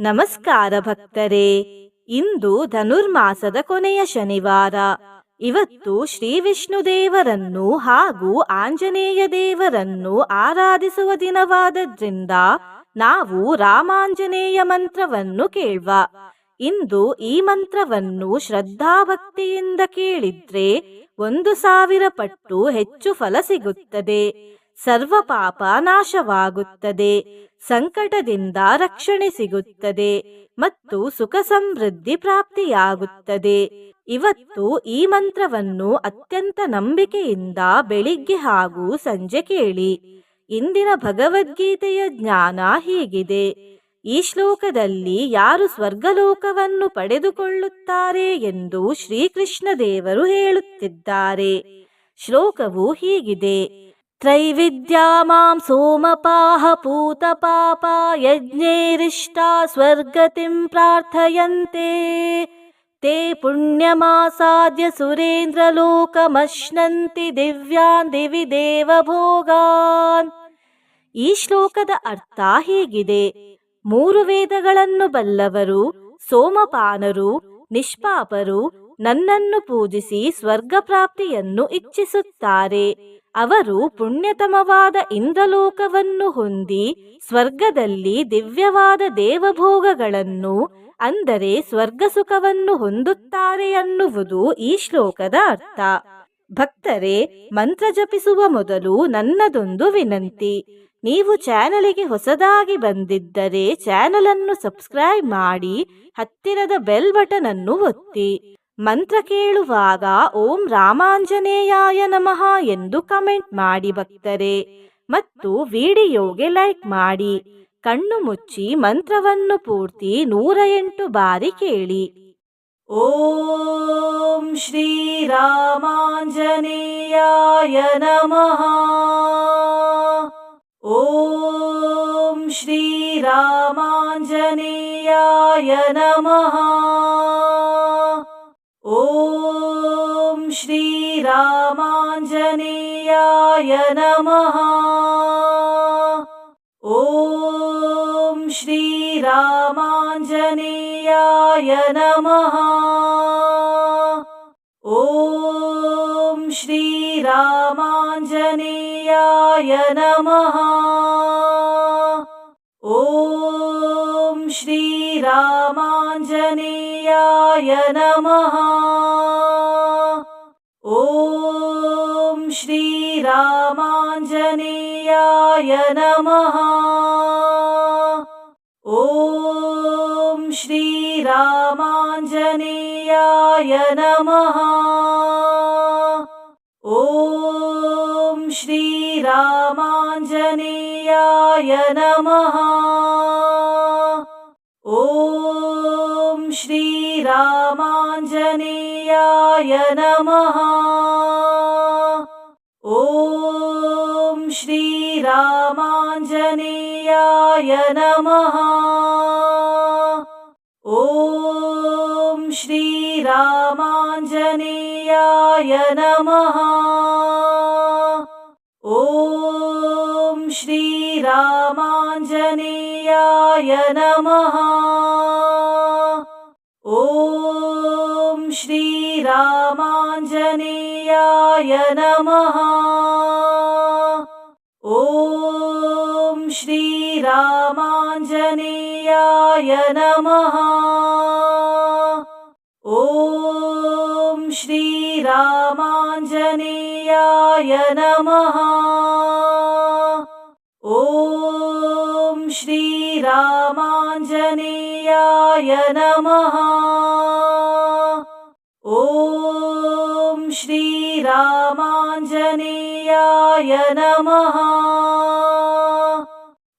ನಮಸ್ಕಾರ ಭಕ್ತರೇ. ಇಂದು ಧನುರ್ಮಾಸದ ಕೊನೆಯ ಶನಿವಾರ. ಇವತ್ತು ಶ್ರೀ ವಿಷ್ಣು ದೇವರನ್ನು ಹಾಗೂ ಆಂಜನೇಯ ದೇವರನ್ನು ಆರಾಧಿಸುವ ದಿನವಾದದ್ರಿಂದ ನಾವು ರಾಮಾಂಜನೇಯ ಮಂತ್ರವನ್ನು ಕೇಳುವ. ಇಂದು ಈ ಮಂತ್ರವನ್ನು ಶ್ರದ್ಧಾಭಕ್ತಿಯಿಂದ ಕೇಳಿದ್ರೆ ಒಂದು ಸಾವಿರ ಪಟ್ಟು ಹೆಚ್ಚು ಫಲ ಸಿಗುತ್ತದೆ. ಸರ್ವ ಪಾಪ ನಾಶವಾಗುತ್ತದೆ. ಸಂಕಟದಿಂದ ರಕ್ಷಣೆ ಸಿಗುತ್ತದೆ ಮತ್ತು ಸುಖ ಸಮೃದ್ಧಿ ಪ್ರಾಪ್ತಿಯಾಗುತ್ತದೆ. ಇವತ್ತು ಈ ಮಂತ್ರವನ್ನು ಅತ್ಯಂತ ನಂಬಿಕೆಯಿಂದ ಬೆಳಿಗ್ಗೆ ಹಾಗೂ ಸಂಜೆ ಕೇಳಿ. ಇಂದಿನ ಭಗವದ್ಗೀತೆಯ ಜ್ಞಾನ ಹೀಗಿದೆ. ಈ ಶ್ಲೋಕದಲ್ಲಿ ಯಾರು ಸ್ವರ್ಗಲೋಕವನ್ನು ಪಡೆದುಕೊಳ್ಳುತ್ತಾರೆ ಎಂದು ಶ್ರೀಕೃಷ್ಣ ದೇವರು ಹೇಳುತ್ತಿದ್ದಾರೆ. ಶ್ಲೋಕವು ಹೀಗಿದೆ. ತ್ರೈವಿದ್ಯಾ ಮಾಂ ಸೋಮಪಾಹ ಪೂತಪಾಪ ಯಜ್ಞೇರಿಷ್ಟಾ ಸ್ವರ್ಗತಿಂ ಪ್ರಾರ್ಥಯಂತೆ ते पुण्यमासाद्य ಸುರೇಂದ್ರಲೋಕಮಶ್ನಂತಿ ದಿವ್ಯಾನ್ ದಿವಿ ದೇವಭೋಗಾನ್ ಈ ಶ್ಲೋಕದ ಅರ್ಥ ಹೀಗಿದೆ ಮೂರು ವೇದಗಳನ್ನು ಬಲ್ಲವರು ಸೋಮಪಾನರು ನಿಷ್ಪಾಪರು ನನ್ನನ್ನು ಪೂಜಿಸಿ ಸ್ವರ್ಗ ಪ್ರಾಪ್ತಿಯನ್ನು ಇಚ್ಛಿಸುತ್ತಾರೆ ಅವರು ಪುಣ್ಯತಮವಾದ ಇಂದ್ರಲೋಕವನ್ನು ಹೊಂದಿ ಸ್ವರ್ಗದಲ್ಲಿ ದಿವ್ಯವಾದ ದೇವಭೋಗಗಳನ್ನು, ಅಂದರೆ ಸ್ವರ್ಗ ಸುಖವನ್ನು ಹೊಂದುತ್ತಾರೆ ಅನ್ನುವುದು ಈ ಶ್ಲೋಕದ ಅರ್ಥ. ಭಕ್ತರೇ, ಮಂತ್ರ ಜಪಿಸುವ ಮೊದಲು ನನ್ನದೊಂದು ವಿನಂತಿ. ನೀವು ಚಾನಲಿಗೆ ಹೊಸದಾಗಿ ಬಂದಿದ್ದರೆ ಚಾನಲನ್ನು ಸಬ್ಸ್ಕ್ರೈಬ್ ಮಾಡಿ, ಹತ್ತಿರದ ಬೆಲ್ ಬಟನ್ ಅನ್ನು ಒತ್ತಿ. ಮಂತ್ರ ಕೇಳುವಾಗ ಓಂ ರಾಮಾಂಜನೇಯಾಯ ನಮಃ ಎಂದು ಕಮೆಂಟ್ ಮಾಡಿ ಭಕ್ತರೆ. ಮತ್ತು ವಿಡಿಯೋಗೆ ಲೈಕ್ ಮಾಡಿ. ಕಣ್ಣು ಮುಚ್ಚಿ ಮಂತ್ರವನ್ನು ಪೂರ್ತಿ ನೂರ ಎಂಟು ಬಾರಿ ಕೇಳಿ. ಓಂ ಶ್ರೀ ರಾಮಾಂಜನೇಯಾಯ ನಮಃ. ಓಂ ಶ್ರೀ ರಾಮಾಂಜನೇಯಾಯ ನಮಃ. श्रीरामाञ्जनेयाय नमः। ॐ श्रीरामाञ्जनेयाय नमः। ॐ श्रीरामाञ्जनेयाय नमः। ॐ श्रीरामाञ्जनेयाय नमः श्रीरामाञ्जनेयाय नमः। ॐ श्रीरामाञ्जनेयाय नमः। ॐ श्रीरामाञ्जनेयाय नमः। ॐ श्रीरामाञ्जनेयाय नमः श्रीरामाञ्जनेयाय नमः। ॐ श्रीरामाञ्जनेयाय नमः। ॐ श्रीरामाञ्जनेयाय नमः। ॐ श्रीरामाञ्जनेयाय नमः ॐ श्रीरामाञ्जनेयाय नमः। ॐ श्रीरामाञ्जनेयाय नमः। ॐ श्रीरामाञ्जनेयाय नमः। ॐ श्रीरामाञ्जनेयाय नमः।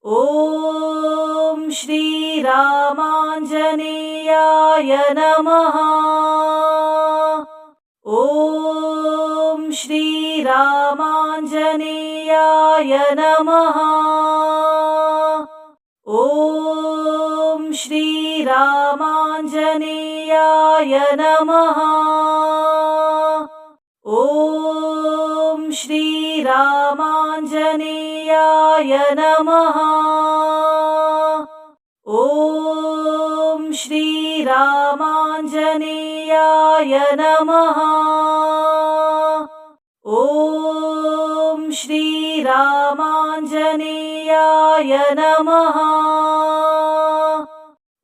ॐ श्रीरामाञ्जनेयाय नमः। ॐ श्रीरामाञ्जनेयाय नमः। ॐ श्रीरामाञ्जनेयाय नमः श्रीरामाञ्जनेयाय नमः। ॐ श्रीरामाञ्जनेयाय नमः। ॐ श्रीरामाञ्जनेयाय नमः।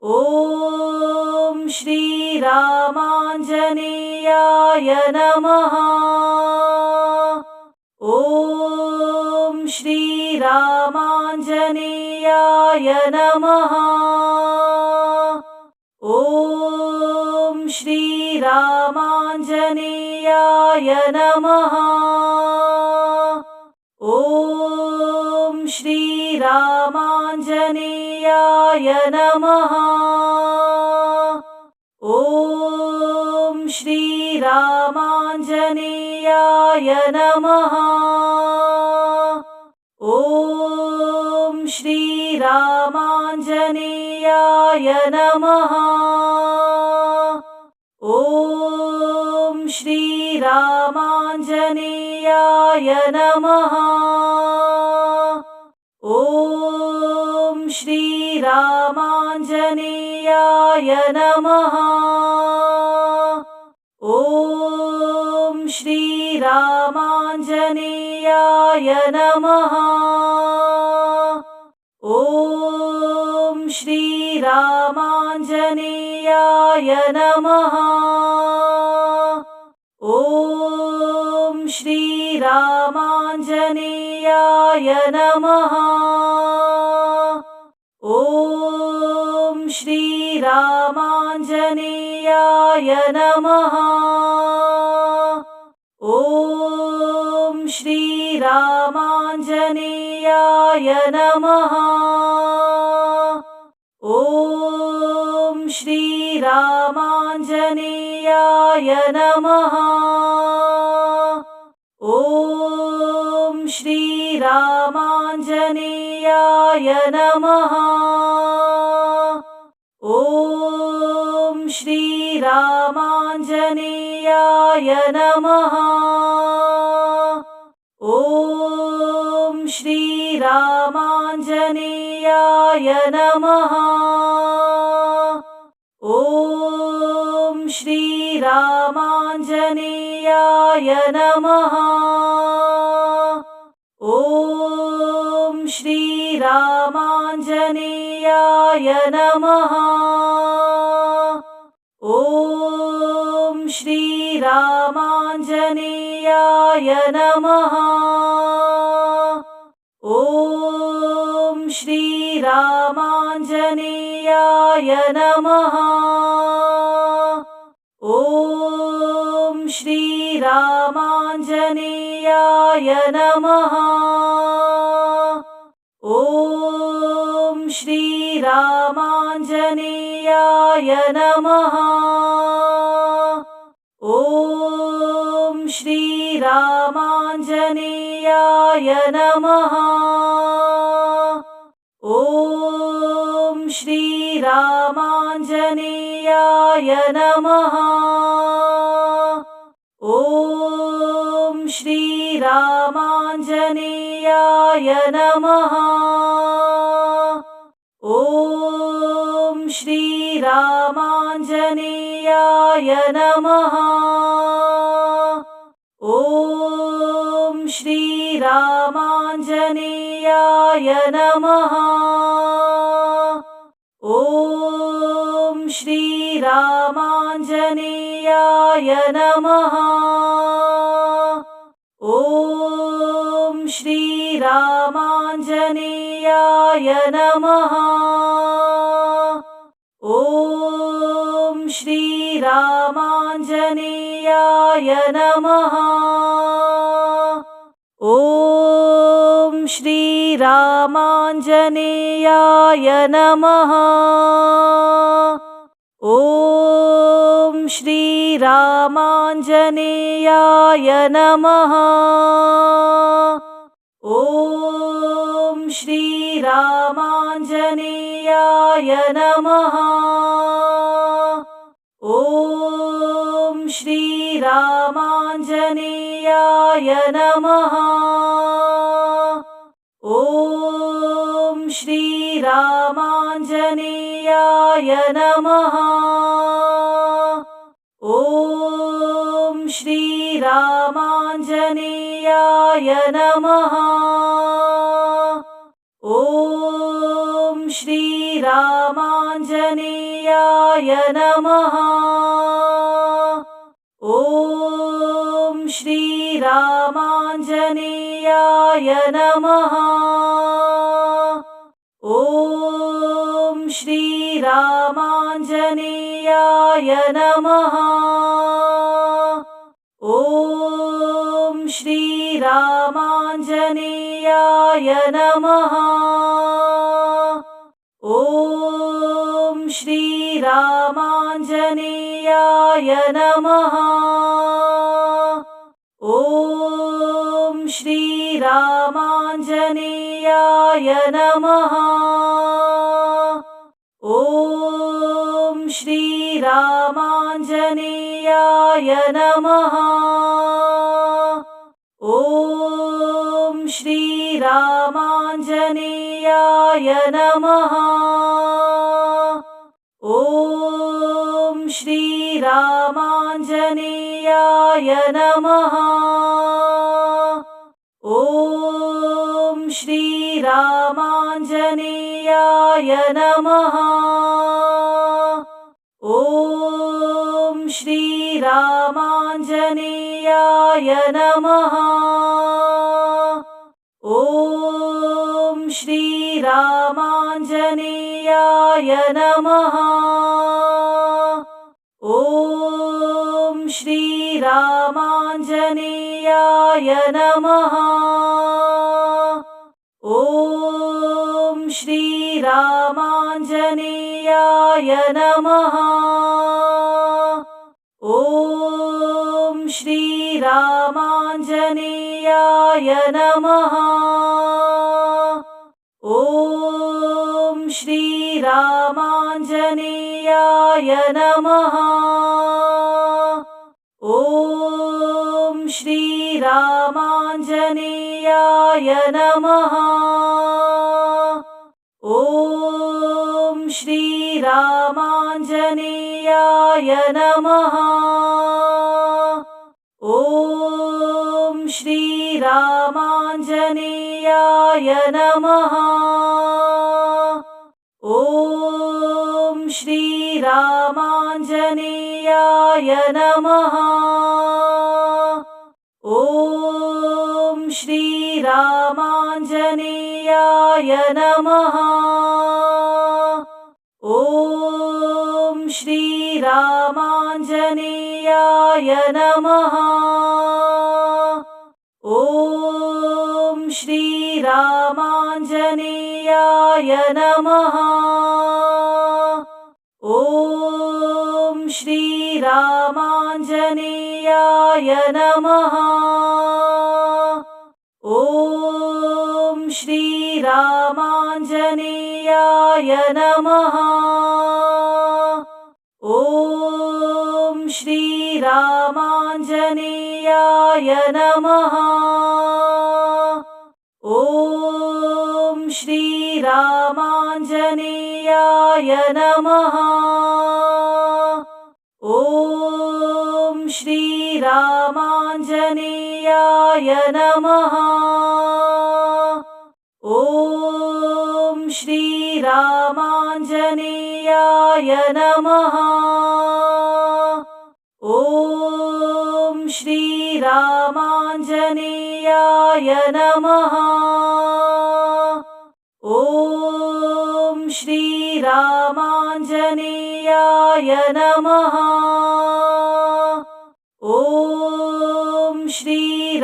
ॐ श्रीरामाञ्जनेयाय नमः श्रीरामाञ्जनेयाय नमः। ॐ श्रीरामाञ्जनेयाय नमः। ॐ श्रीरामाञ्जनेयाय नमः। ॐ श्रीरामाञ्जनेयाय नमः ॐ श्रीरामाञ्जनेयाय नमः। ॐ श्रीरामाञ्जनेयाय नमः। ॐ श्रीरामाञ्जनेयाय नमः। ॐ श्रीरामाञ्जनेयाय नमः श्रीरामाञ्जनेयाय नमः। ॐ श्रीरामाञ्जनेयाय नमः। ॐ श्रीरामाञ्जनेयाय नमः। ॐ श्रीरामाञ्जनेयाय नमः श्रीरामाञ्जनेयाय नमः। ॐ श्रीरामाञ्जनेयाय नमः। ॐ श्रीरामाञ्जनेयाय नमः। ॐ श्रीरामाञ्जनेयाय नमः श्रीरामाञ्जनेयाय नमः। ॐ श्रीरामाञ्जनेयाय नमः। ॐ श्रीरामाञ्जनेयाय नमः। ॐ श्रीरामाञ्जनेयाय नमः श्रीरामाञ्जनेयाय नमः। ॐ श्रीरामाञ्जनेयाय नमः। ॐ श्रीरामाञ्जनेयाय नमः। ॐ श्रीरामाञ्जनेयाय नमः श्रीरामाञ्जनेयाय नमः। ॐ श्रीरामाञ्जनेयाय नमः। ॐ श्रीरामाञ्जनेयाय नमः। ॐ श्रीरामाञ्जनेयाय नमः श्रीरामाञ्जनेयाय नमः। ॐ श्रीरामाञ्जनेयाय नमः। ॐ श्रीरामाञ्जनेयाय नमः। ॐ श्रीरामाञ्जनेयाय नमः श्रीरामाञ्जनेयाय नमः। ॐ श्रीरामाञ्जनेयाय नमः। ॐ श्रीरामाञ्जनेयाय नमः। ॐ श्रीरामाञ्जनेयाय नमः श्रीरामाञ्जनेयाय नमः। ॐ श्रीरामाञ्जनेयाय नमः। ॐ श्रीरामाञ्जनेयाय नमः। ॐ श्रीरामाञ्जनेयाय नमः श्रीरामाञ्जनेयाय नमः। ॐ श्रीरामाञ्जनेयाय नमः। ॐ श्रीरामाञ्जनेयाय नमः। ॐ श्रीरामाञ्जनेयाय नमः श्रीरामाञ्जनेयाय नमः। ॐ श्रीरामाञ्जनेयाय नमः। ॐ श्रीरामाञ्जनेयाय नमः। ॐ श्रीरामाञ्जनेयाय नमः श्रीरामाञ्जनेयाय नमः। ॐ श्रीरामाञ्जनेयाय नमः। ॐ श्रीरामाञ्जनेयाय नमः। ॐ श्रीरामाञ्जनेयाय नमः श्रीरामाञ्जनेयाय नमः। ॐ श्रीरामाञ्जनेयाय नमः। ॐ श्रीरामाञ्जनेयाय नमः। ॐ श्रीरामाञ्जनेयाय नमः श्रीरामाञ्जनेयाय नमः। ॐ श्रीरामाञ्जनेयाय नमः। ॐ श्रीरामाञ्जनेयाय नमः। ॐ श्रीरामाञ्जनेयाय नमः ॐ श्रीरामाञ्जनेयाय नमः। ॐ श्रीरामाञ्जनेयाय नमः। ॐ श्रीरामाञ्जनेयाय नमः श्रीरामाञ्जनेयाय नमः। ॐ श्रीरामाञ्जनेयाय नमः। ॐ श्रीरामाञ्जनेयाय नमः। ॐ श्रीरामाञ्जनेयाय नमः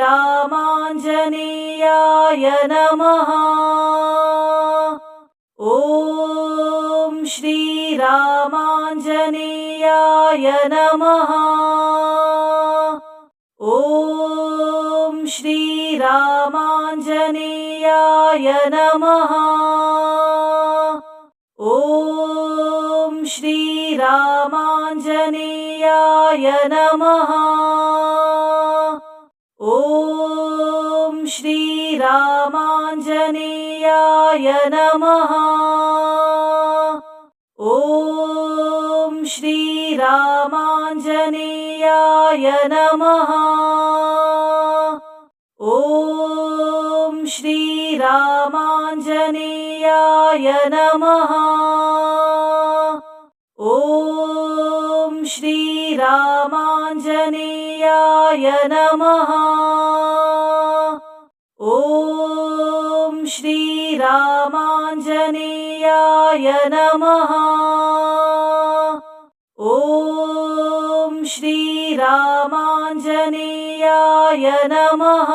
श्रीरामाञ्जनेयाय नमः। ॐ श्रीरामाञ्जनेयाय नमः। ॐ श्रीरामाञ्जनेयाय नमः। ॐ श्रीरामाञ्जनेयाय नमः श्रीरामाञ्जनेयाय नमः। ॐ श्रीरामाञ्जनेयाय नमः। ॐ श्रीरामाञ्जनेयाय नमः। ॐ श्रीरामाञ्जनेयाय नमः श्रीरामाञ्जनेयाय नमः। ॐ श्रीरामाञ्जनेयाय नमः।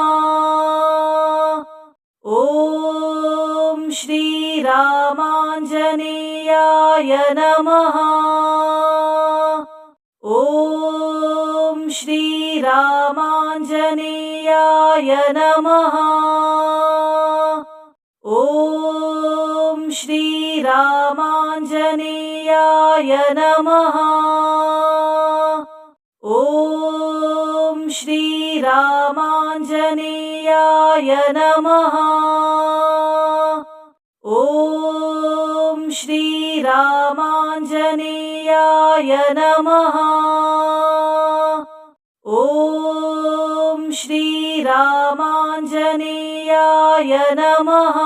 ॐ श्रीरामाञ्जनेयाय नमः। ॐ श्रीरामाञ्जनेयाय नमः श्रीरामाञ्जनेयाय नमः। ॐ श्रीरामाञ्जनेयाय नमः। ॐ श्रीरामाञ्जनेयाय नमः। ॐ श्रीरामाञ्जनेयाय नमः